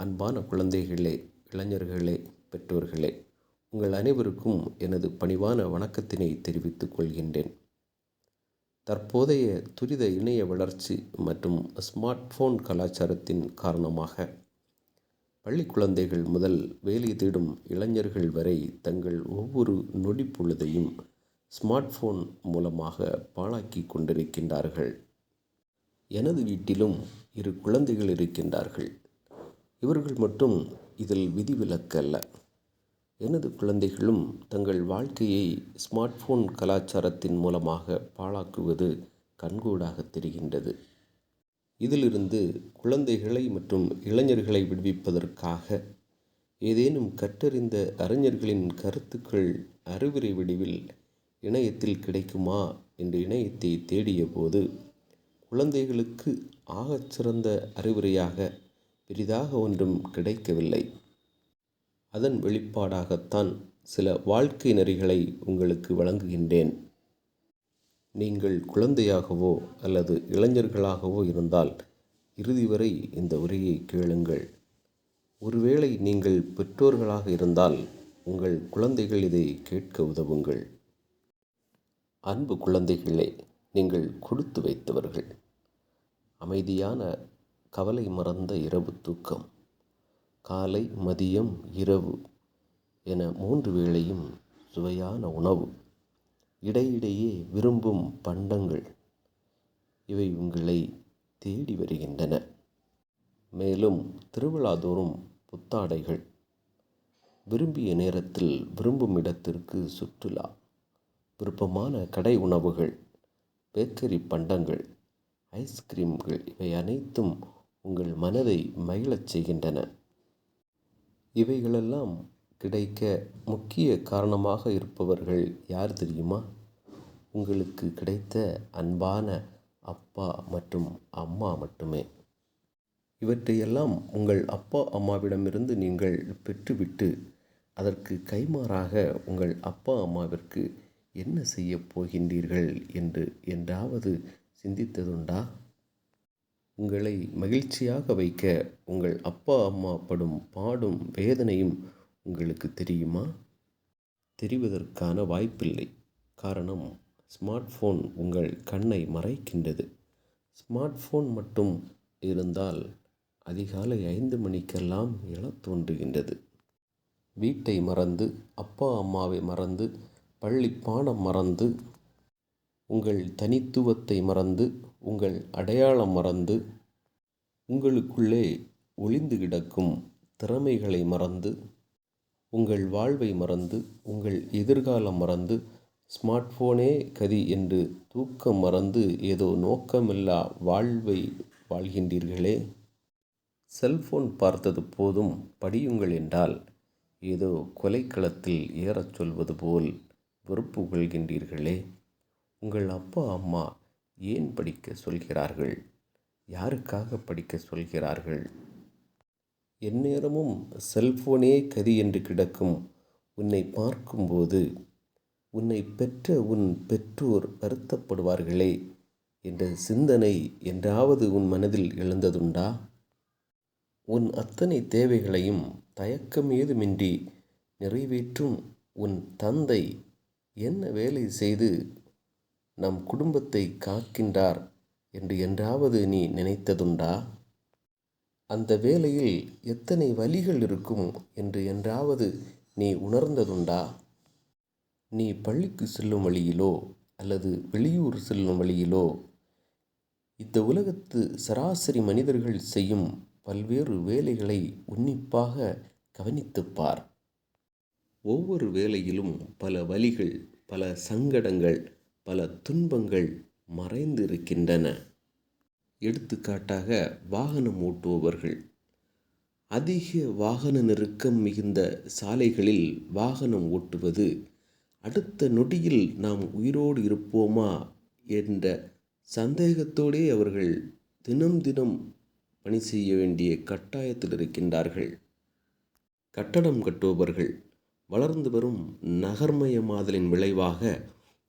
அன்பான குழந்தைகளே இளைஞர்களே பெற்றோர்களே உங்கள் அனைவருக்கும் எனது பணிவான வணக்கத்தினை தெரிவித்துக் கொள்கின்றேன். தற்போதைய துரித இணைய வளர்ச்சி மற்றும் ஸ்மார்ட் ஃபோன் கலாச்சாரத்தின் காரணமாக பள்ளி குழந்தைகள் முதல் வேலை தேடும் இளைஞர்கள் வரை தங்கள் ஒவ்வொரு நொடி பொழுதையும் ஸ்மார்ட் ஃபோன் மூலமாக பாழாக்கி கொண்டிருக்கின்றார்கள். எனது வீட்டிலும் இரு குழந்தைகள் இருக்கின்றார்கள். இவர்கள் மட்டும் இதில் விதிவிலக்கல்ல. எனது குழந்தைகளும் தங்கள் வாழ்க்கையை ஸ்மார்ட் ஃபோன் கலாச்சாரத்தின் மூலமாக பாழாக்குவது கண்கூடாக தெரிகின்றது. இதிலிருந்து குழந்தைகளை மற்றும் இளைஞர்களை விடுவிப்பதற்காக ஏதேனும் கற்றறிந்த அறிஞர்களின் கருத்துக்கள் அறிவுரை வடிவில் இணையத்தில் கிடைக்குமா என்று இணையத்தை தேடிய போது குழந்தைகளுக்கு ஆகச்சிறந்த அறிவுரையாக பெரிதாக ஒன்றும் கிடைக்கவில்லை. அதன் வெளிப்பாடாகத்தான் சில வாழ்க்கை நெறிகளை உங்களுக்கு வழங்குகின்றேன். நீங்கள் குழந்தையாகவோ அல்லது இளைஞர்களாகவோ இருந்தால் இறுதி வரை இந்த உரையை கேளுங்கள். ஒருவேளை நீங்கள் பெற்றோர்களாக இருந்தால் உங்கள் குழந்தைகள் இதை கேட்க உதவுங்கள். அன்பு குழந்தைகளே நீங்கள் கொடுத்து வைத்தவர்கள். அமைதியான கவலை மறந்த இரவு தூக்கம். காலை மதியம் இரவு என மூன்று வேளையும் சுவையான உணவு. இடையிடையே விரும்பும் பண்டங்கள் இவை உங்களை தேடி வருகின்றன. மேலும் திருவிழாதோறும் புத்தாடைகள். விரும்பிய நேரத்தில் விரும்பும் இடத்திற்கு சுற்றுலா. விருப்பமான கடை உணவுகள் பேக்கரி பண்டங்கள் ஐஸ்கிரீம்கள் இவை அனைத்தும் உங்கள் மனதை மகிழச் செய்கின்றன. இவைகளெல்லாம் கிடைக்க முக்கிய காரணமாக இருப்பவர்கள் யார் தெரியுமா? உங்களுக்கு கிடைத்த அன்பான அப்பா மற்றும் அம்மா மட்டுமே. இவற்றையெல்லாம் உங்கள் அப்பா அம்மாவிடமிருந்து நீங்கள் பெற்றுவிட்டு அதற்கு கைமாறாக உங்கள் அப்பா அம்மாவிற்கு என்ன செய்யப் போகின்றீர்கள் என்று என்றாவது சிந்தித்ததுண்டா? உங்களை மகிழ்ச்சியாக வைக்க உங்கள் அப்பா அம்மா படும் பாடும் வேதனையும் உங்களுக்கு தெரியுமா? தெரிவதற்கான வாய்ப்பில்லை. காரணம் ஸ்மார்ட் ஃபோன் உங்கள் கண்ணை மறைக்கின்றது. ஸ்மார்ட் ஃபோன் மட்டும் இருந்தால் அதிகாலை ஐந்து மணிக்கெல்லாம் எழத் தோன்றுகின்றது. வீட்டை மறந்து அப்பா அம்மாவை மறந்து பள்ளி பாடம் மறந்து உங்கள் தனித்துவத்தை மறந்து உங்கள் அடையாளம் மறந்து உங்களுக்குள்ளே ஒளிந்து கிடக்கும் திறமைகளை மறந்து உங்கள் வாழ்வை மறந்து உங்கள் எதிர்காலம் மறந்து ஸ்மார்ட் ஃபோனே கதி என்று தூக்கம் மறந்து ஏதோ நோக்கமில்லா வாழ்வை வாழ்கின்றீர்களே. செல்போன் பார்த்தது போதும் படியுங்கள் என்றால் ஏதோ கொலைக்களத்தில் ஏறச் சொல்வது போல் வெறுப்பு கொள்கின்றீர்களே. உங்கள் அப்பா அம்மா ஏன் படிக்க சொல்கிறார்கள்? யாருக்காக படிக்க சொல்கிறார்கள்? எந்நேரமும் செல்போனே கதி என்று கிடக்கும். உன்னை பார்க்கும்போது உன்னை பெற்ற உன் பெற்றோர் வருத்தப்படுவார்களே என்ற சிந்தனை என்றாவது உன் மனதில் எழுந்ததுண்டா? உன் அத்தனை தேவைகளையும் தயக்கம் ஏதுமின்றி நிறைவேற்றும் உன் தந்தை என்ன வேலை செய்து நம் குடும்பத்தை காக்கின்றார் என்று என்றாவது நீ நினைத்ததுண்டா? அந்த வேலையில் எத்தனை வழிகள் இருக்கும் என்று என்றாவது நீ உணர்ந்ததுண்டா? நீ பள்ளிக்கு செல்லும் வழியிலோ அல்லது வெளியூர் செல்லும் வழியிலோ இந்த உலகத்து சராசரி மனிதர்கள் செய்யும் பல்வேறு வேலைகளை உன்னிப்பாக கவனித்துப்பார் ஒவ்வொரு வேலையிலும் பல வழிகள் பல சங்கடங்கள் பல துன்பங்கள் மறைந்து இருக்கின்றன எடுத்துக்காட்டாக வாகனம் ஓட்டுபவர்கள். அதிக வாகன நெருக்கம் மிகுந்த சாலைகளில் வாகனம் ஓட்டுவது அடுத்த நொடியில் நாம் உயிரோடு இருப்போமா என்ற சந்தேகத்தோடே அவர்கள் தினம் தினம் பணி செய்ய வேண்டிய கட்டாயத்தில் இருக்கின்றார்கள். கட்டடம் கட்டுபவர்கள் வளர்ந்து வரும் நகர்மயமாதலின் விளைவாக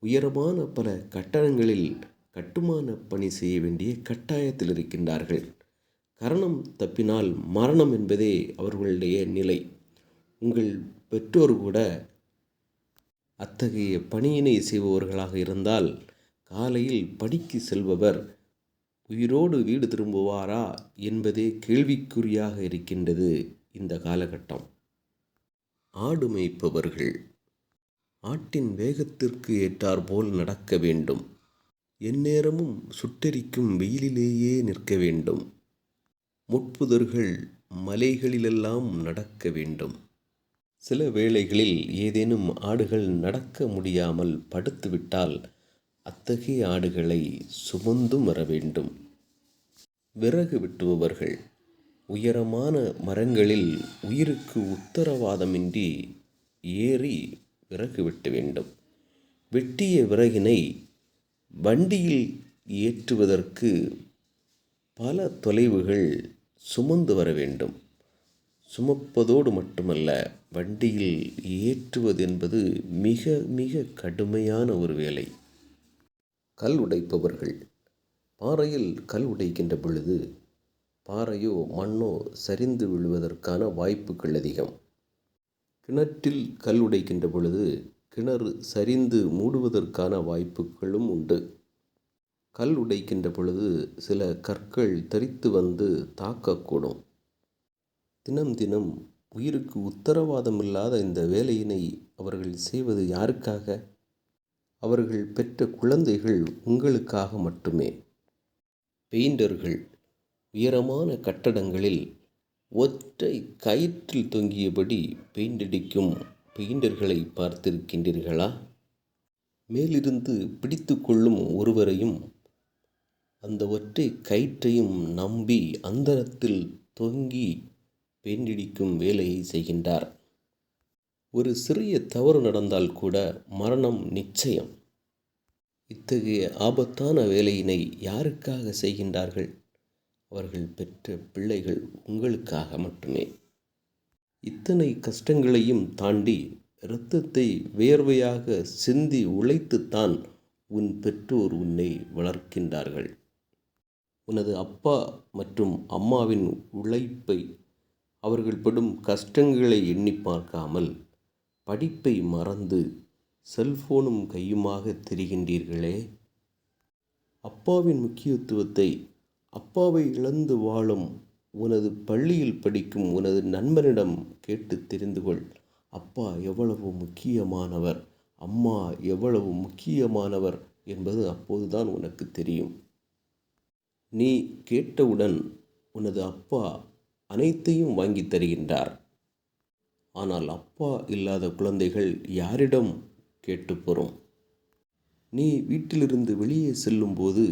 உயரமான பல கட்டடங்களில் கட்டுமான பணி செய்ய வேண்டிய கட்டாயத்தில் இருக்கின்றார்கள். கரணம் தப்பினால் மரணம் என்பதே அவர்களுடைய நிலை. உங்கள் பெற்றோர் கூட அத்தகைய பணியினை செய்பவர்களாக இருந்தால் காலையில் படிக்கு செல்பவர் உயிரோடு வீடு திரும்புவாரா என்பதே கேள்விக்குறியாக இருக்கின்றது இந்த காலகட்டம். ஆடு மேய்ப்பவர்கள் ஆட்டின் வேகத்திற்கு ஏற்றாற்போல் நடக்க வேண்டும். எந்நேரமும் சுட்டெரிக்கும் வெயிலிலேயே நிற்க வேண்டும். முட்புதர்கள் மலைகளிலெல்லாம் நடக்க வேண்டும். சில வேளைகளில் ஏதேனும் ஆடுகள் நடக்க முடியாமல் படுத்துவிட்டால் அத்தகைய ஆடுகளை சுமந்தும் வர வேண்டும். விறகு வெட்டுபவர்கள் உயரமான மரங்களில் உயிருக்கு உத்தரவாதமின்றி ஏறி விறகு வெட்ட வேண்டும். வெட்டிய விறகினை வண்டியில் ஏற்றுவதற்கு பல தொலைவுகள் சுமந்து வர வேண்டும். சுமப்பதோடு மட்டுமல்ல வண்டியில் ஏற்றுவது என்பது மிக மிக கடுமையான ஒரு வேலை. கல் உடைப்பவர்கள். பாறையில் கல் உடைக்கின்ற பொழுது பாறையோ மண்ணோ சரிந்து விழுவதற்கான வாய்ப்புகள் அதிகம். கிணற்றில் கல் உடைக்கின்ற பொழுது கிணறு சரிந்து மூடுவதற்கான வாய்ப்புகளும் உண்டு. கல் உடைக்கின்ற பொழுது சில கற்கள் தரித்து வந்து தாக்கக்கூடும். தினம் தினம் உயிருக்கு உத்தரவாதம் இல்லாத இந்த வேலையினை அவர்கள் செய்வது யாருக்காக? அவர்கள் பெற்ற குழந்தைகள் உங்களுக்காக மட்டுமே. பெயிண்டர்கள் உயரமான கட்டடங்களில் ஒற்றை கயிற்றில் தொங்கியபடி பெயிண்ட் அடிக்கும் பெயிண்டர்களை பார்த்திருக்கின்றீர்களா? மேலிருந்து பிடித்து கொள்ளும் ஒருவரையும் அந்த ஒற்றை கயிற்றையும் நம்பி அந்தரத்தில் தொங்கி பெயிண்ட் அடிக்கும் வேலையை செய்கின்றார். ஒரு சிறிய தவறு நடந்தால் கூட மரணம் நிச்சயம். இத்தகைய ஆபத்தான வேலையினை யாருக்காக செய்கின்றார்கள்? அவர்கள் பெற்ற பிள்ளைகள் உங்களுக்காக மட்டுமே. இத்தனை கஷ்டங்களையும் தாண்டி இரத்தத்தை வேர்வையாக சிந்தி உழைத்துத்தான் உன் பெற்றோர் உன்னை வளர்க்கின்றார்கள். உனது அப்பா மற்றும் அம்மாவின் உழைப்பை அவர்கள் படும் கஷ்டங்களை எண்ணி பார்க்காமல் படிப்பை மறந்து செல்போனும் கையுமாக திரிகின்றீர்களே. அப்பாவின் முக்கியத்துவத்தை அப்பாவை இழந்து வாழும் உனது பள்ளியில் படிக்கும் உனது நண்பனிடம் கேட்டு தெரிந்து கொள். அப்பா எவ்வளவு முக்கியமானவர் அம்மா எவ்வளவு முக்கியமானவர் என்பது அப்போதுதான் உனக்கு தெரியும். நீ கேட்டவுடன் உனது அப்பா அனைத்தையும் வாங்கி தருகின்றார். ஆனால் அப்பா இல்லாத குழந்தைகள் யாரிடம் கேட்டு பெறும்? நீ வீட்டிலிருந்து வெளியே செல்லும்போது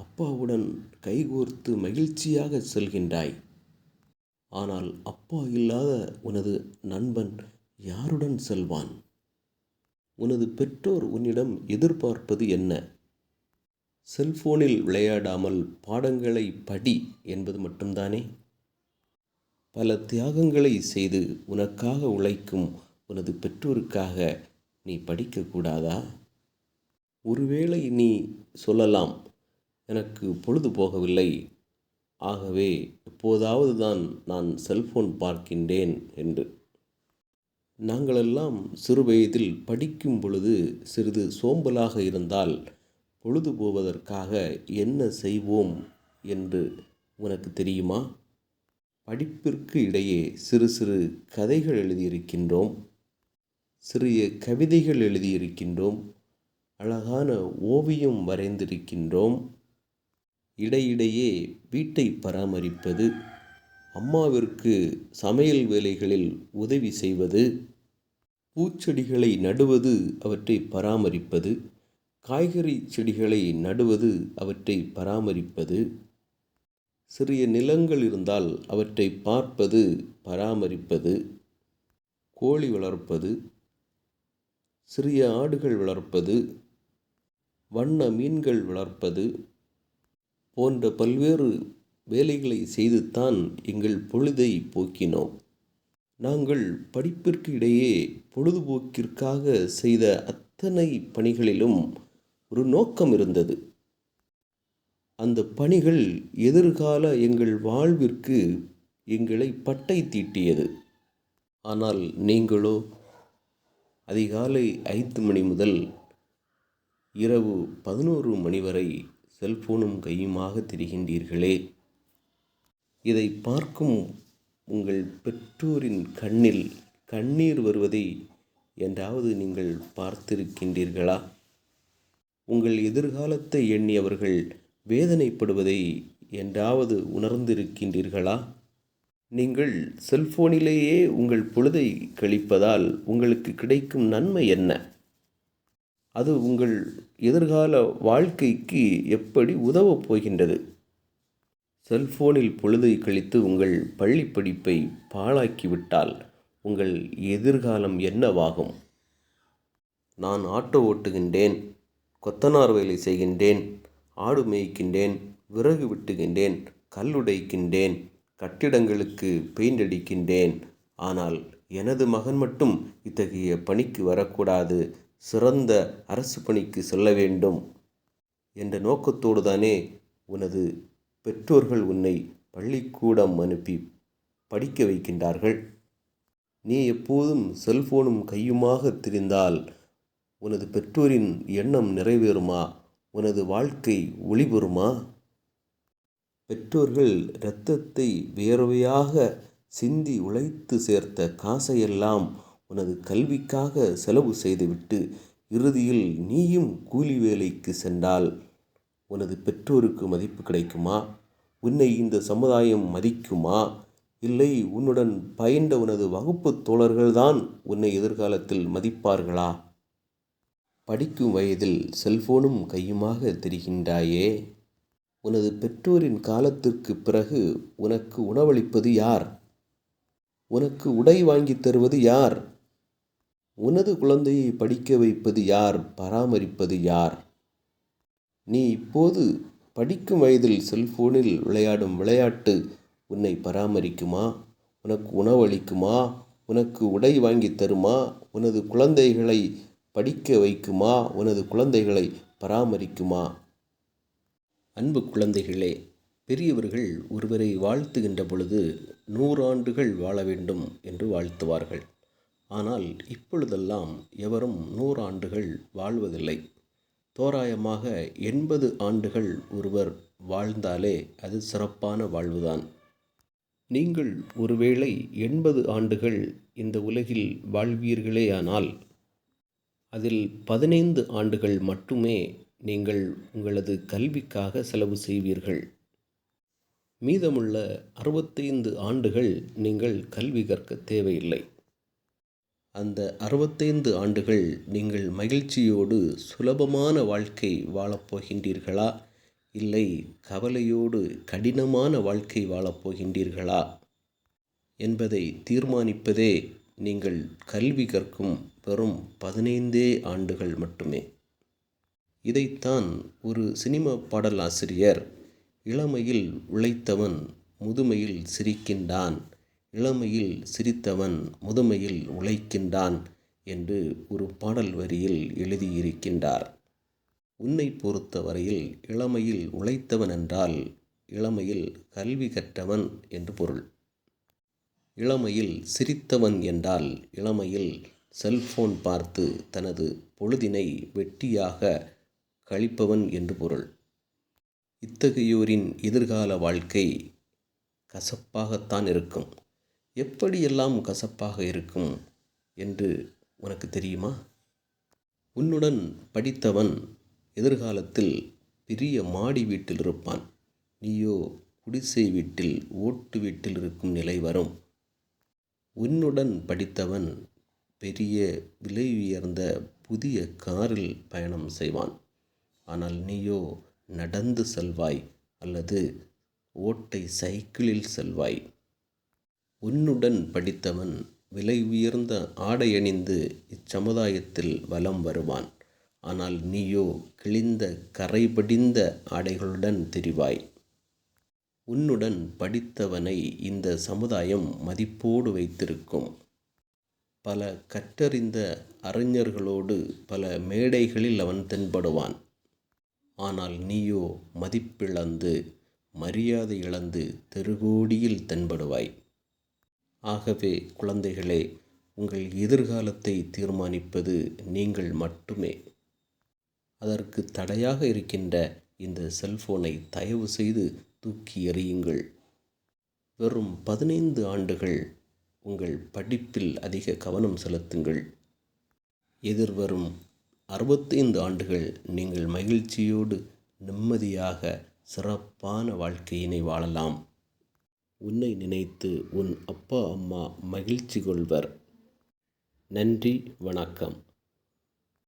அப்பாவுடன் கைகோர்த்து மகிழ்ச்சியாக செல்கின்றாய். ஆனால் அப்பா இல்லாத உனது நண்பன் யாருடன் செல்வான்? உனது பெற்றோர் உன்னிடம் எதிர்பார்ப்பது என்ன? செல்போனில் விளையாடாமல் பாடங்களை படி என்பது மட்டும்தானே? பல தியாகங்களை செய்து உனக்காக உழைக்கும் உனது பெற்றோருக்காக நீ படிக்கக்கூடாதா? ஒருவேளை நீ சொல்லலாம் எனக்கு பொழுது போகவில்லை. ஆகவே எப்போதாவது தான் நான் செல்ஃபோன் பார்க்கின்றேன் என்று. நாங்களெல்லாம் சிறு வயதில் படிக்கும் பொழுது சிறிது சோம்பலாக இருந்தால் பொழுது போவதற்காக என்ன செய்வோம் என்று உனக்கு தெரியுமா? படிப்பிற்கு இடையே சிறு சிறு கதைகள் எழுதியிருக்கின்றோம். சிறிய கவிதைகள் எழுதியிருக்கின்றோம். அழகான ஓவியம் வரைந்திருக்கின்றோம். இடையிடையே வீட்டை பராமரிப்பது அம்மாவிற்கு சமையல் வேலைகளில் உதவி செய்வது பூச்செடிகளை நடுவது அவற்றை பராமரிப்பது காய்கறி செடிகளை நடுவது அவற்றை பராமரிப்பது சிறிய நிலங்கள் இருந்தால் அவற்றை பார்ப்பது பராமரிப்பது கோழி வளர்ப்பது சிறிய ஆடுகள் வளர்ப்பது வண்ண மீன்கள் வளர்ப்பது போன்ற பல்வேறு வேலைகளை செய்துத்தான் எங்கள் பொழுதை போக்கினோம். நாங்கள் படிப்பிற்கு இடையே பொழுதுபோக்கிற்காக செய்த அத்தனை பணிகளிலும் ஒரு நோக்கம் இருந்தது. அந்த பணிகள் எதிர்கால எங்கள் வாழ்விற்கு எங்களை பட்டை தீட்டியது. ஆனால் நீங்களோ அதிகாலை ஐந்து மணி முதல் இரவு பதினோரு மணி வரை செல்போனும் கையுமாக திரிகின்றீர்களே. இதை பார்க்கும் உங்கள் பெற்றோரின் கண்ணில் கண்ணீர் வருவதை என்றாவது நீங்கள் பார்த்திருக்கின்றீர்களா? உங்கள் எதிர்காலத்தை எண்ணியவர்கள் வேதனைப்படுவதை என்றாவது உணர்ந்திருக்கின்றீர்களா? நீங்கள் செல்போனிலேயே உங்கள் பொழுதை கழிப்பதால் உங்களுக்கு கிடைக்கும் நன்மை என்ன? அது உங்கள் எதிர்கால வாழ்க்கைக்கு எப்படி உதவப் போகின்றது? செல்போனில் பொழுதை கழித்து உங்கள் பள்ளி படிப்பை பாழாக்கிவிட்டால் உங்கள் எதிர்காலம் என்னவாகும்? நான் ஆட்டோ ஓட்டுகின்றேன் கொத்தனார் வேலை செய்கின்றேன் ஆடு மேய்க்கின்றேன் விறகு வெட்டுகின்றேன் கல்லுடைக்கின்றேன் கட்டிடங்களுக்கு பெயிண்ட் அடிக்கின்றேன். ஆனால் எனது மகன் மட்டும் இத்தகைய பணிக்கு வரக்கூடாது. சிறந்த அரசு பணிக்கு செல்ல வேண்டும் என்ற நோக்கத்தோடு தானே உனது பெற்றோர்கள் உன்னை பள்ளிக்கூடம் அனுப்பி படிக்க வைக்கின்றார்கள். நீ எப்போதும் செல்போனும் கையுமாக திரிந்தால் உனது பெற்றோரின் எண்ணம் நிறைவேறுமா? உனது வாழ்க்கை ஒளிபெறுமா? பெற்றோர்கள் இரத்தத்தை வேர்வையாக சிந்தி உழைத்து சேர்த்த காசையெல்லாம் உனது கல்விக்காக செலவு செய்துவிட்டு இறுதியில் நீயும் கூலி வேலைக்கு சென்றால் உனது பெற்றோருக்கு மதிப்பு கிடைக்குமா? உன்னை இந்த சமுதாயம் மதிக்குமா? இல்லை உன்னுடன் பயின்ற உனது வகுப்பு தோழர்கள்தான் உன்னை எதிர்காலத்தில் மதிப்பார்களா? படிக்கும் வயதில் செல்போனும் கையுமாக தெரிகின்றாயே. உனது பெற்றோரின் காலத்திற்கு பிறகு உனக்கு உணவளிப்பது யார்? உனக்கு உடை வாங்கித் தருவது யார்? உனது குழந்தையை படிக்க வைப்பது யார்? பராமரிப்பது யார்? நீ இப்போது படிக்கும் வயதில் செல்போனில் விளையாடும் விளையாட்டு உன்னை பராமரிக்குமா? உனக்கு உணவளிக்குமா? உனக்கு உடை வாங்கி தருமா? உனது குழந்தைகளை படிக்க வைக்குமா? உனது குழந்தைகளை பராமரிக்குமா? அன்பு குழந்தைகளே பெரியவர்கள் ஒருவரை வாழ்த்துகின்ற பொழுது நூறாண்டுகள் வாழ வேண்டும் என்று வாழ்த்துவார்கள். ஆனால் இப்பொழுதெல்லாம் எவரும் நூறாண்டுகள் வாழ்வதில்லை. தோராயமாக எண்பது ஆண்டுகள் ஒருவர் வாழ்ந்தாலே அது சிறப்பான வாழ்வுதான். நீங்கள் ஒருவேளை எண்பது ஆண்டுகள் இந்த உலகில் வாழ்வீர்களேயானால் அதில் பதினைந்து ஆண்டுகள் மட்டுமே நீங்கள் உங்களது கல்விக்காக செலவு செய்வீர்கள். மீதமுள்ள அறுபத்தைந்து ஆண்டுகள் நீங்கள் கல்வி கற்க தேவையில்லை. அந்த அறுபத்தைந்து ஆண்டுகள் நீங்கள் மகிழ்ச்சியோடு சுலபமான வாழ்க்கை வாழப்போகின்றீர்களா இல்லை கவலையோடு கடினமான வாழ்க்கை வாழப்போகின்றீர்களா என்பதை தீர்மானிப்பதே நீங்கள் கல்வி கற்கும் வெறும் பதினைந்தே ஆண்டுகள் மட்டுமே. இதைத்தான் ஒரு சினிமா பாடலாசிரியர் இளமையில் உழைத்தவன் முதுமையில் சிரிக்கின்றான். இளமையில் சிரித்தவன் முதுமையில் உழைக்கின்றான் என்று ஒரு பாடல் வரியில் எழுதியிருக்கின்றார். உன்னை பொறுத்தவரையில் இளமையில் உழைத்தவன் என்றால் இளமையில் கல்வி கற்றவன் என்று பொருள். இளமையில் சிரித்தவன் என்றால் இளமையில் செல்போன் பார்த்து தனது பொழுதினை வெட்டியாக கழிப்பவன் என்று பொருள். இத்தகையோரின் எதிர்கால வாழ்க்கை கசப்பாகத்தான் இருக்கும். எப்படியெல்லாம் கசப்பாக இருக்கும் என்று உனக்கு தெரியுமா? உன்னுடன் படித்தவன் எதிர்காலத்தில் பெரிய மாடி வீட்டில் இருப்பான். நீயோ குடிசை வீட்டில் ஓட்டு வீட்டில் இருக்கும் நிலை வரும். உன்னுடன் படித்தவன் பெரிய விலை உயர்ந்த புதிய காரில் பயணம் செய்வான். ஆனால் நீயோ நடந்து செல்வாய் அல்லது ஓட்டை சைக்கிளில் செல்வாய். உன்னுடன் படித்தவன் விலை உயர்ந்த ஆடை அணிந்து இச்சமுதாயத்தில் வலம் வருவான். ஆனால் நீயோ கிழிந்த கரைபடிந்த ஆடைகளுடன் திரிவாய். உன்னுடன் படித்தவனை இந்த சமுதாயம் மதிப்போடு வைத்திருக்கும். பல கற்றறிந்த அறிஞர்களோடு பல மேடைகளில் அவன் தென்படுவான். ஆனால் நீயோ மதிப்பிழந்து மரியாதை இழந்து தெருகோடியில் தென்படுவாய். ஆகவே குழந்தைகளே உங்கள் எதிர்காலத்தை தீர்மானிப்பது நீங்கள் மட்டுமே. அதற்கு தடையாக இருக்கின்ற இந்த செல்போனை தயவு செய்து தூக்கி எறியுங்கள். வெறும் பதினைந்து ஆண்டுகள் உங்கள் படிப்பில் அதிக கவனம் செலுத்துங்கள். எதிர்வரும் அறுபத்தைந்து ஆண்டுகள் நீங்கள் மகிழ்ச்சியோடு நிம்மதியாக சிறப்பான வாழ்க்கையினை வாழலாம். உன்னை நினைத்து உன் அப்பா அம்மா மகிழ்ச்சி கொள்வர். நன்றி வணக்கம்.